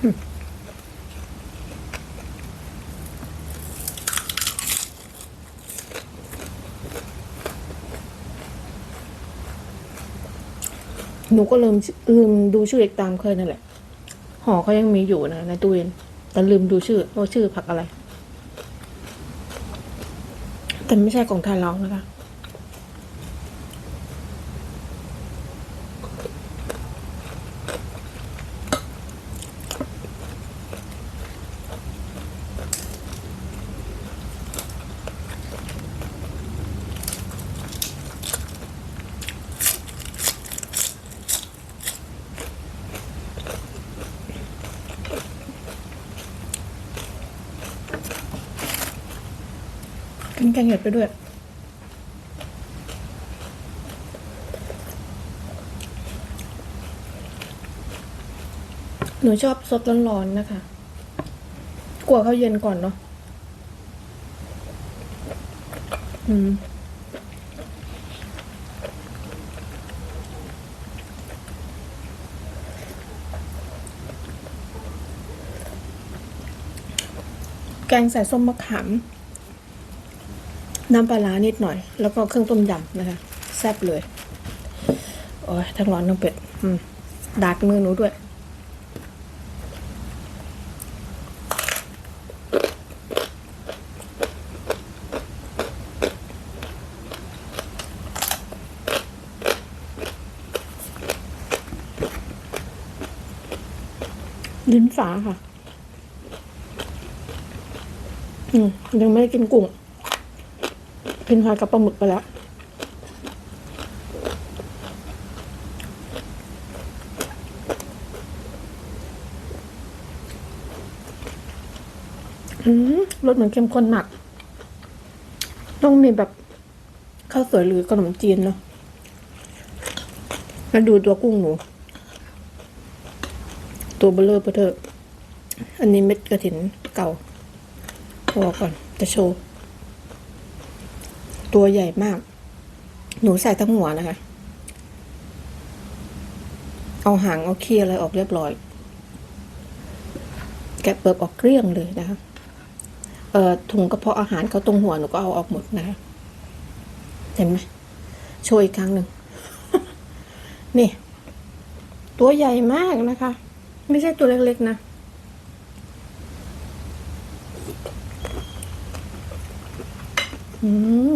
หนูก็ลืมลืมดูชื่อเอกตามเคยนั่นแหละห่อเขายังมีอยู่นะในตู้เย็นแต่ลืมดูชื่อว่าชื่อผักอะไร แต่ไม่ใช่ของไทยเรานะคะ กินแกงเห็ดไปด้วย หนูชอบซดร้อนๆนะคะ กลัวเขาเย็นก่อนเนาะ อืมแกงใส่ส้มมะขาม น้ำปลาร้านิดหน่อย แล้วก็เครื่องต้มยำนะคะ แซ่บเลย โอ้ยทั้งร้อนทั้งเผ็ดดาดมือหนูด้วย ลิ้นฝาค่ะ อืม ยังไม่ได้กินกุ้ง กินหอยกับปลาหมึกไปแล้วอืมรสเหมือนเข้มข้นหนัก ต้องมีแบบข้าวสวยหรือขนมจีนเนาะแล้วดูตัวกุ้งหนู ตัวเบลเลอร์เบอเทอร์อันนี้เม็ดกระถินเก่าพอก่อนจะโชว์ ตัวใหญ่มาก หนูใส่ทั้งหัวนะคะ เอาหางเอาเคียอะไรออกเรียบร้อย แกะเปลือกออกเกลี้ยงเลยนะคะ เอ่อถุงกระเพาะอาหารเขาตรงหัวหนูก็เอาออกหมดนะคะ เห็นไหมโชว์อีกครั้งหนึ่ง นี่ ตัวใหญ่มากนะคะ ไม่ใช่ตัวเล็กๆนะอืม